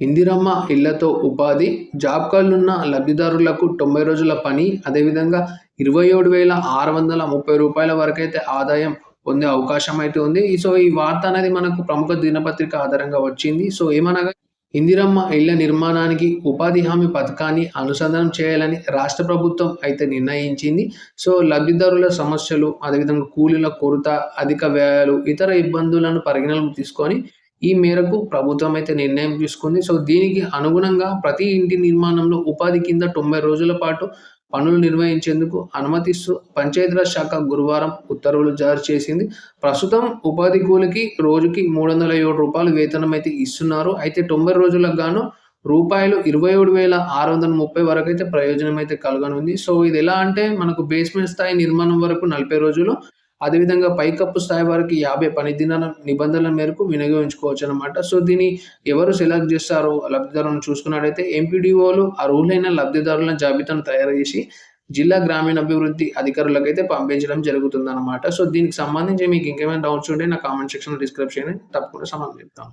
ఇందిరమ్మ ఇళ్ళతో ఉపాధి జాబ్ కార్డులున్న లబ్ధిదారులకు తొంభై రోజుల పని అదేవిధంగా ఇరవై ఏడు వేల ఆరు వందల ముప్పై రూపాయల వరకైతే ఆదాయం పొందే అవకాశం అయితే ఉంది. సో ఈ వార్త అనేది మనకు ప్రముఖ దినపత్రిక ఆధారంగా వచ్చింది. సో ఏమనగా ఇందిరమ్మ ఇళ్ళ నిర్మాణానికి ఉపాధి హామీ పథకాన్ని అనుసంధానం చేయాలని రాష్ట్ర ప్రభుత్వం అయితే నిర్ణయించింది. సో లబ్ధిదారుల సమస్యలు అదేవిధంగా కూలీల కొరత అధిక వ్యయాలు ఇతర ఇబ్బందులను పరిగణలోకి తీసుకొని ఈ మేరకు ప్రభుత్వం అయితే నిర్ణయం తీసుకుంది. సో దీనికి అనుగుణంగా ప్రతి ఇంటి నిర్మాణంలో ఉపాధి కింద తొంభై రోజుల పాటు పనులు నిర్వహించేందుకు అనుమతిస్తూ పంచాయతీరాజ్ శాఖ గురువారం ఉత్తర్వులు జారీ చేసింది. ప్రస్తుతం ఉపాధి కూలికి రోజుకి మూడు వందల ఏడు రూపాయలు వేతనం అయితే ఇస్తున్నారు. అయితే తొంభై రోజులకు గాను రూపాయలు ఇరవై ఏడు వేల ఆరు వందల ముప్పై వరకు అయితే ప్రయోజనం అయితే కలగనుంది. సో ఇది ఎలా అంటే మనకు బేస్మెంట్ స్థాయి నిర్మాణం వరకు నలభై రోజులు అదేవిధంగా పైకప్పు స్థాయి వారికి యాభై పని దినాల నిబంధనల మేరకు వినియోగించుకోవచ్చు అనమాట సో దీన్ని ఎవరు సెలెక్ట్ చేస్తారో లబ్ధిదారులను చూసుకున్నట్టయితే ఎంపీడీఓలు అర్హులైన లబ్ధిదారుల జాబితాను తయారు చేసి జిల్లా గ్రామీణాభివృద్ధి అధికారులకైతే పంపించడం జరుగుతుందన్నమాట. సో దీనికి సంబంధించి మీకు ఇంకేమైనా డౌట్స్ ఉంటే నా కామెంట్ సెక్షన్లో డిస్క్రిప్షన్ తప్పకుండా సమాధానం చెప్తాను.